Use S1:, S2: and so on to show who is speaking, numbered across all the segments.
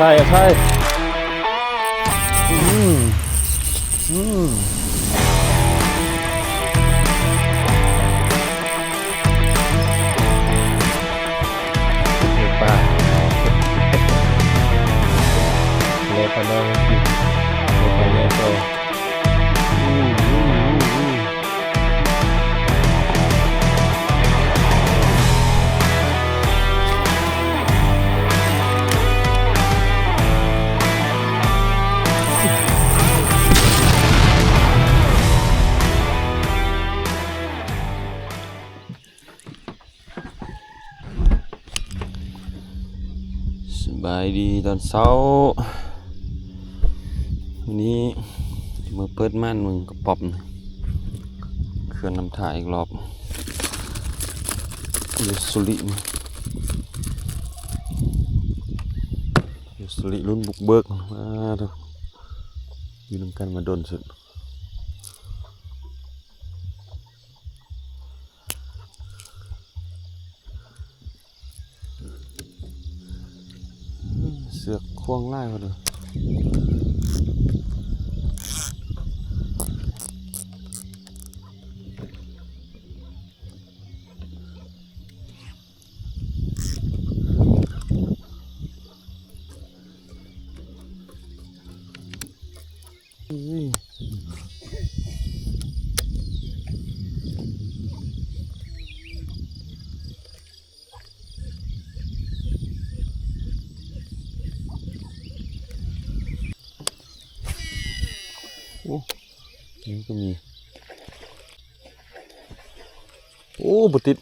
S1: 猜猜。猜ายดีตอนเช้าวันนี้มาเปิดม่านมึงกระป๋อมนะเคลื่อนน้ำถ่ายอีกรอบอยู่สุริอยู่สุริรุ่นบุกเบิกมาเถอยู่นำกันมาโดนสุด เสือกควงไล่มาเติด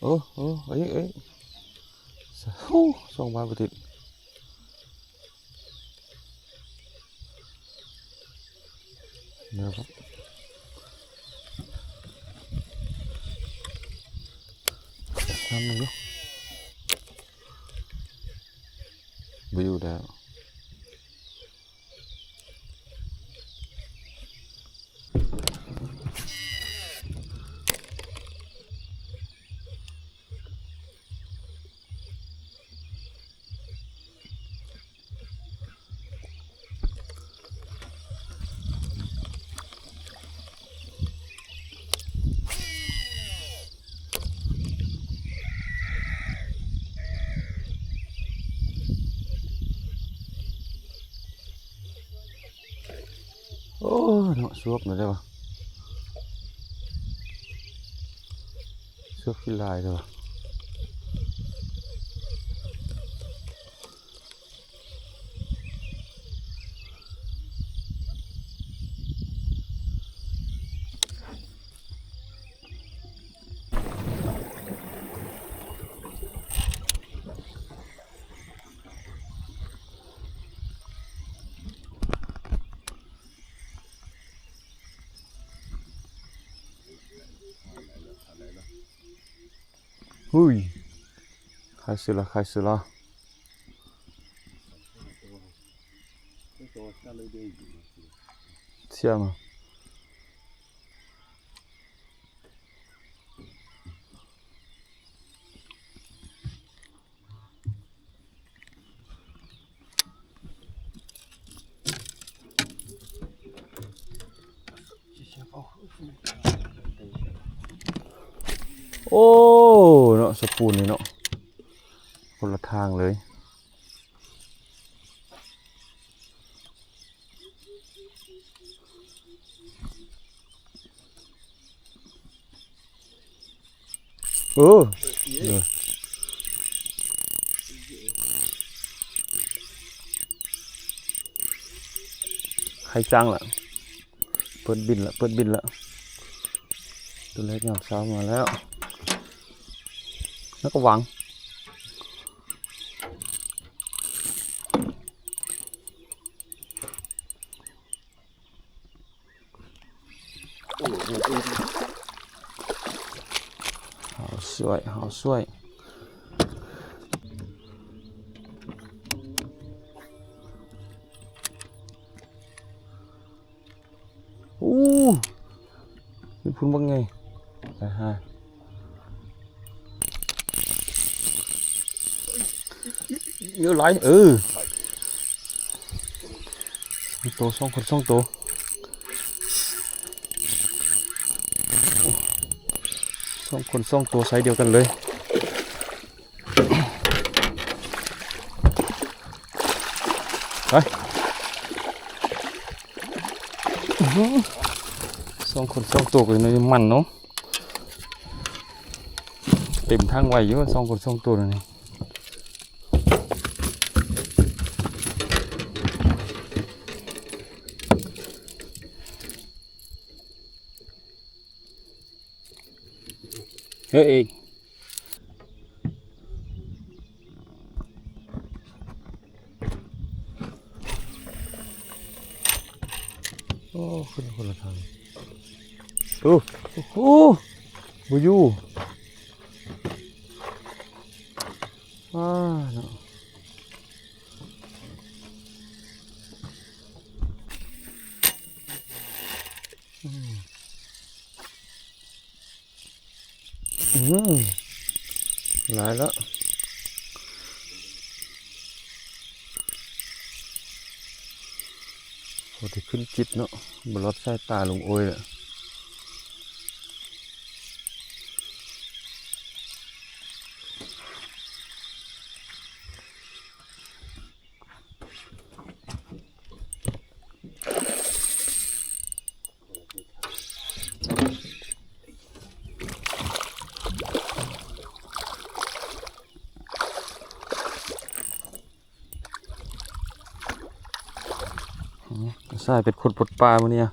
S1: โอ้โอ้เอ้ยเอ้ยโอ้สองบาทบุติดนะครับทำมันดูวิวแล้ว โอ้เนาะสวบหน่อยได้ปะสวบขี้ลายได้ปะ 是了开始了。我下了下。吗哦那是不能呢。 ทางเลยเออเออใครจ้างล่ะ เปิดบินละเปิดบินละตัวเล็กงามสาวมาแล้ว แล้ว สวยหาสวยอู้นี่พุ่นบังไงนะฮะเยอะหลายเออโตสองคนสองโต สองคนสองตัวไซส์เดียวกันเลยไปอื้อหือสองคนสองตัวกันเลยมันเนาะเต็มทางไวเยอะสองคนสองตัวเลย เฮ้ยเองโอ้คนละคนละทางโอ้โอ้บูยูว้าเนาะ อืมหลายแล้วพอที่ขึ้นจิตเนาะบลอดสายตาลงโอยเลย สายเป็นคนปลดปลามาเนี่ย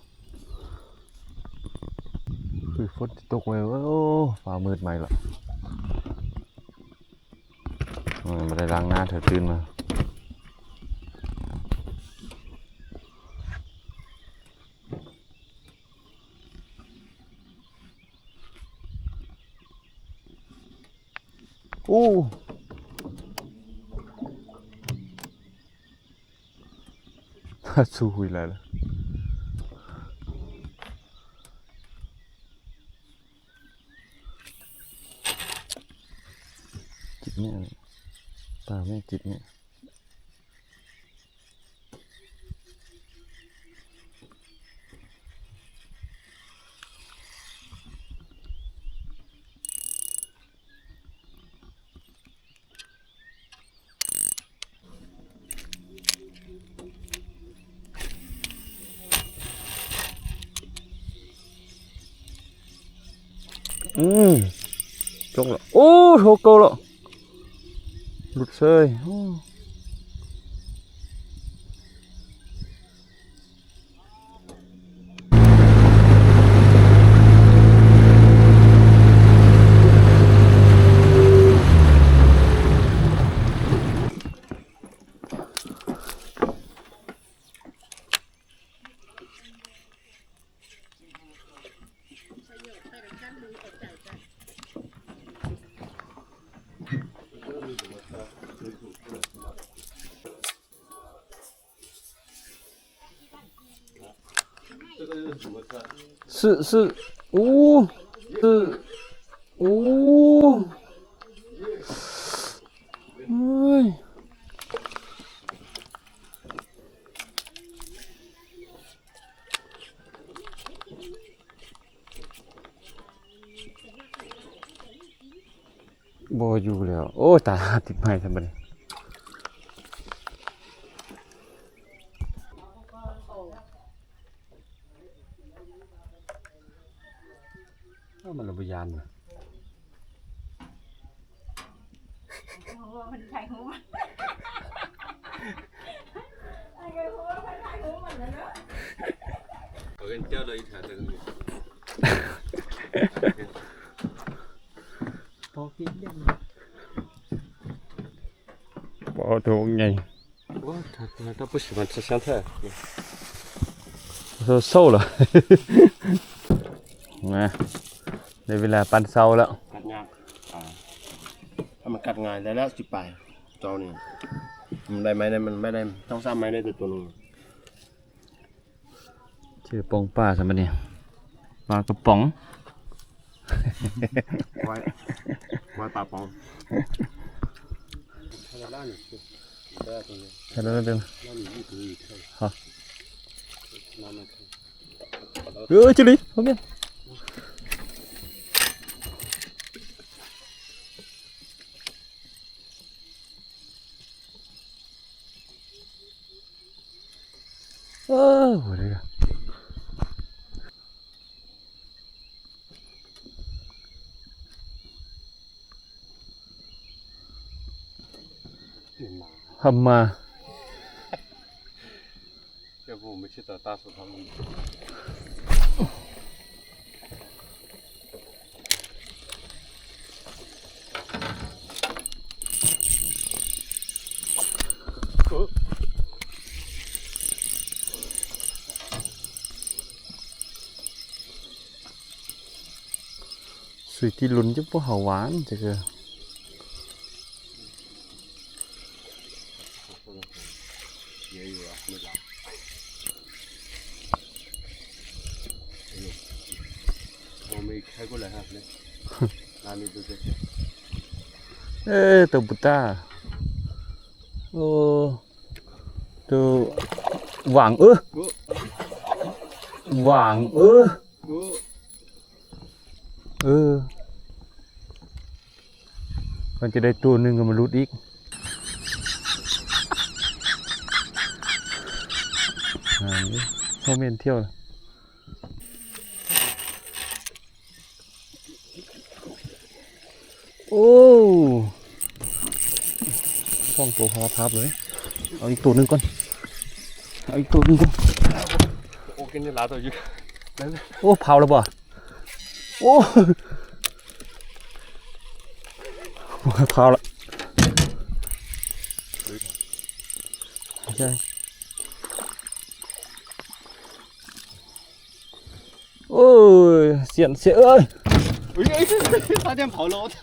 S1: คือฝนตกไว้เว้ยโอ้ฟ้ามืดใหม่ละเออมาได้ล้างหน้าเธอตื่นมาโอ้สู้หุยแล้ว เนี่ยตาไม่จิตเนี่ยอืมจงละโอ้โ หโกละหลุดเซย โอ้是是哦是哦哎บ่อยู่แล้ว โอ้ตาติดไม้ซะบัดนี้เอามั ยานน่ะ
S2: มันใช้หัวมันไอ้เกหัวมันใช้หัวมันนะเนอะ
S3: Ở chơi đây thả từng
S2: พอกินได้
S1: บ่ถูกไง
S3: Ủa, thả thả tao bớt mà sao sáng thế
S1: โซโซ่เหรอ มา ในเวลาปันเซาแล้ว
S3: กัดยากถ้ามันกัดง่ายได้แล้วสิไปเจ้านี่มันได้ไหมได้มันไม่ได้ต้องสร้างไม้ได้แต่ตัวนึง
S1: ชื่อปองป้าสมัยนี้ปลากระป๋อง
S3: ไว้ไว้ปลาปองแค่นั้น
S1: เองฮะเออจิลี่ผเ啊
S3: 我
S1: 这个 好吗
S3: 要不我们去找大叔他们。
S1: สุ
S3: ที่ลุ้นจะพวกหาหวานจะเกือ
S1: เออตัวบุตาโอ้ตัวหวังเออหวังเออ เออ มันจะได้ตัวหนึ่งก็มาลุดอีกอ่านี่โมเมนเที่ยวโอ้ช่องตัวคอพับเลย เอาอีกตัวหนึ่งก่อน เอาอีกตัวหนึ่งก่อน โอ้กินได้ลาตัวอยู่โอ้เผาแล้วบ่โอ้ 他了。对哦想
S3: 起来差点跑了我操。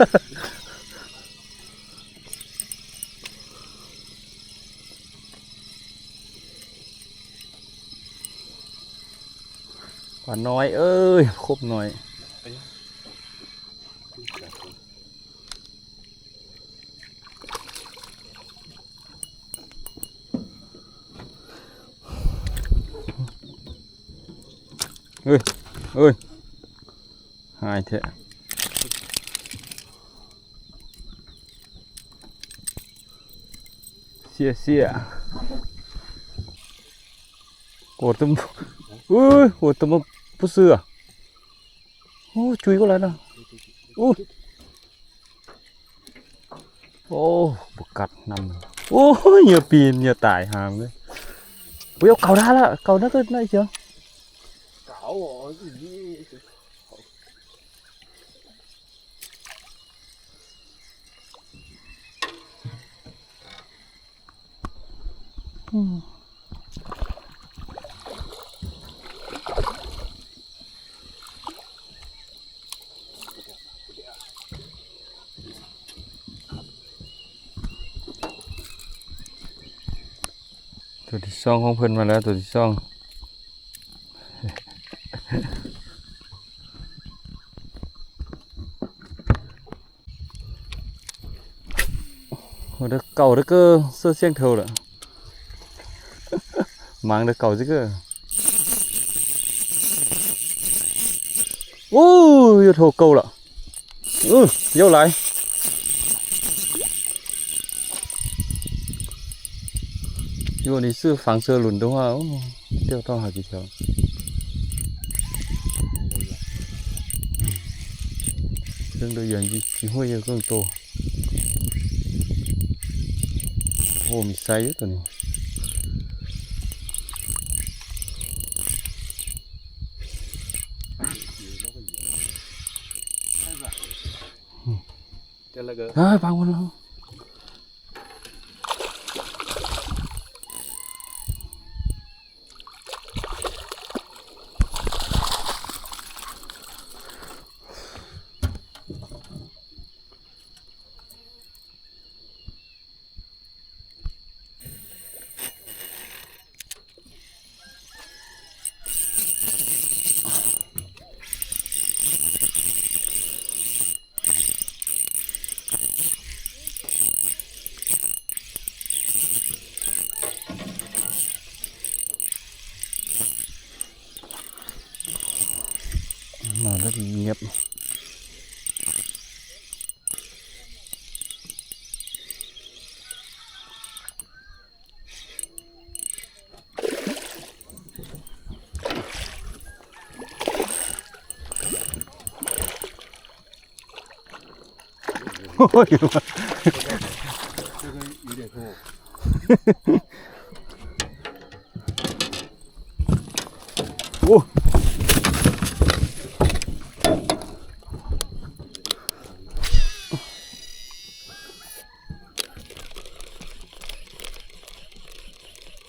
S3: quả nói ơi khốp
S1: nói ơi ơi hai thế. 谢谢。我怎么ชี่ยโกรธตึมอุ้ยโกอ้ล้วนะอู้โอ้บกัดนำโอ้เหยื่อปีนเหยื่อตายหางเลยเว้ยเอาเก่าได้ละเก่าได้ก็วน่าเชียว
S3: เก่าอ๋อ 己。
S1: ตัวที่สองของเพิ่นมาแล้วตัวที่สอง Ủa, được cầu được cơ sơ xiên 忙着搞这个。哦，又脱钩了，嗯，又来。如果你是房车轮的话，哦，钓到好几条。真的眼睛机会也更多。哦，米塞又等。那个啊，把我弄。
S3: เงียวเราก็
S1: เฮ้ยบางวันแมาแล้วเงียบโอ้ย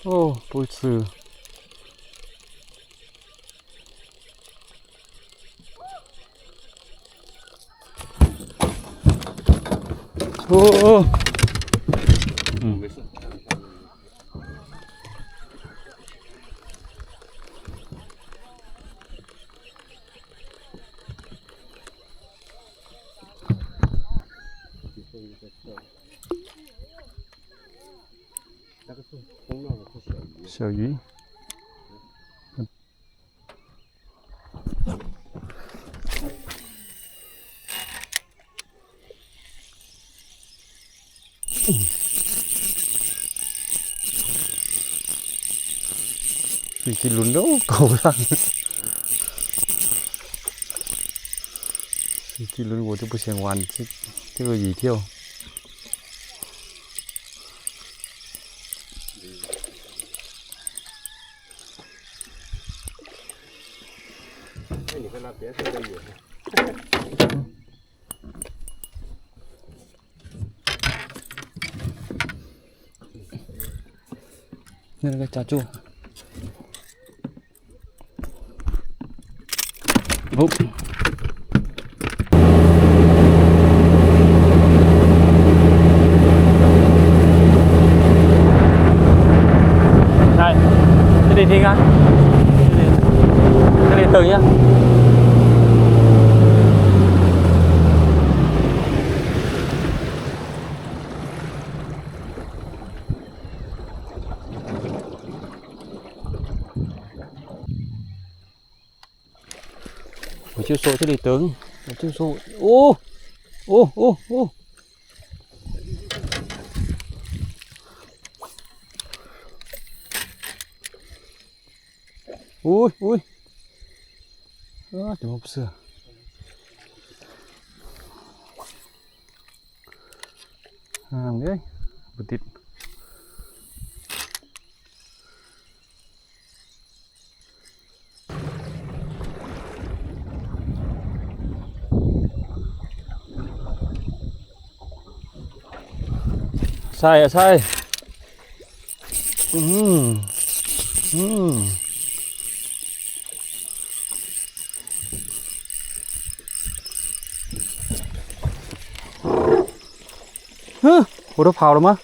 S3: 어,
S1: 볼스. 오, 오. 这轮都够了，这轮我就不想玩，这这个雨跳。
S3: 那你那别这，那
S1: 那个夹住。哦。Đây, cái đi thiên anh đi, cái đi từ nhá. chiêu số cho đi tướng. Một chiêu số. Ô ô ô ô. Ui ui. Đó thì hộp sữa làm đấy. Bụt tịt ใช่อะใช่ อืม อืม เฮ้ยหัวเราเผาแล้วมั้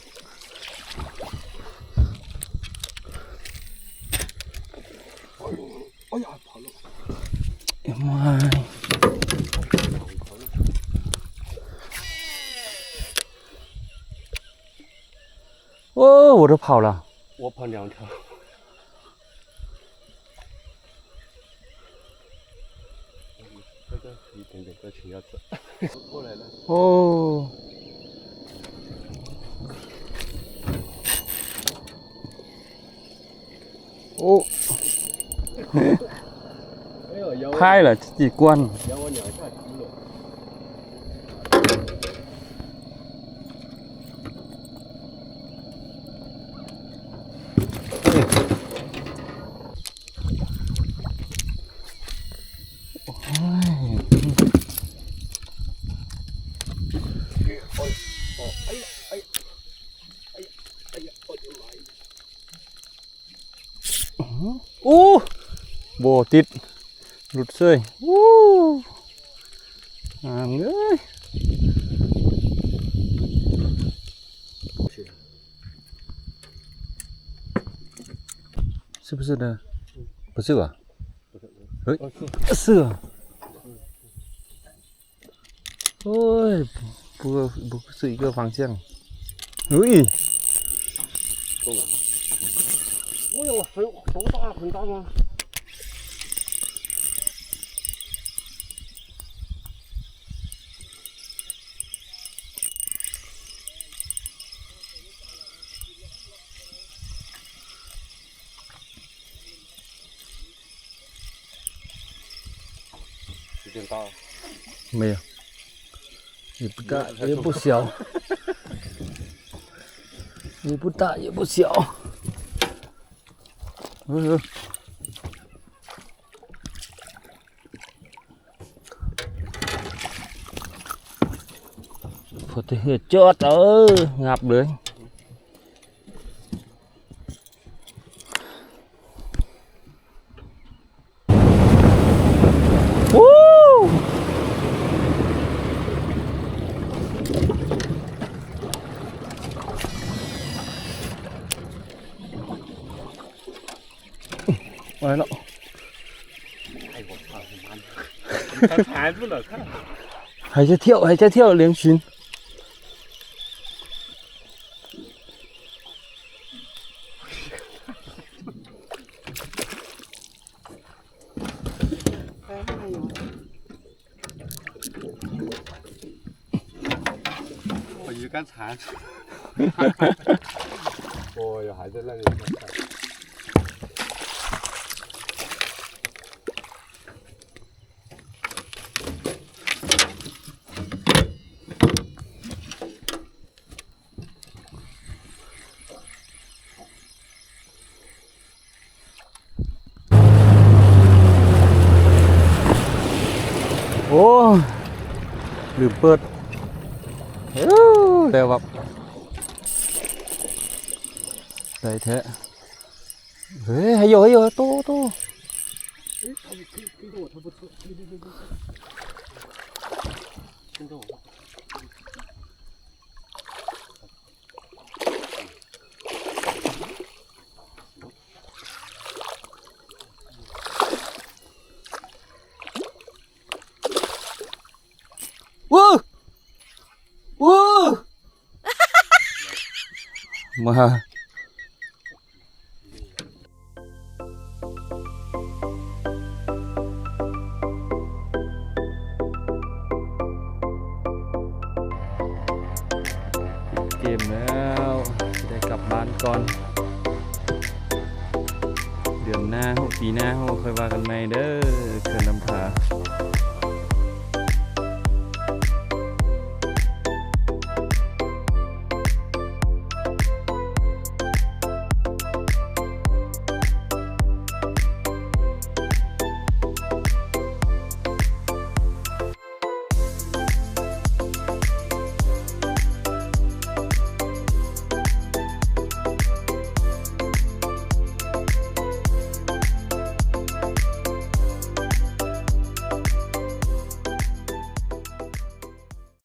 S1: 跑了。
S3: 我跑两条。这个一点点个青鸭子。过来了。哦。哦，
S1: 拍了自己关。
S3: 养我两下。
S1: โบติด หลุดเสยโอ้งามเลย是不是的？不是吧？哎，是啊。哎，不不不是一个方向。哎，
S3: 中了。哎呦，很好大很大吗？ 挺高。
S1: 没有，也不大也不小，也不大也不小。嗯。Thôi thì chết ơi, ngập lưới.
S3: 它缠住了，看。
S1: 还在跳，还在跳，连巡。
S3: 我鱼竿缠住。哦哟，还在那里。
S1: ลืมเปิดเอ้าแล้วแบบได้แท้เฮ้ยให้โยให้โยโตโต วู้วู้มาเกมแล้วจะได้กลับบ้านก่อน เดือนหน้าหกปีหน้าหกค่อยว่ากันใหม่เด้อเขื่อนลำพา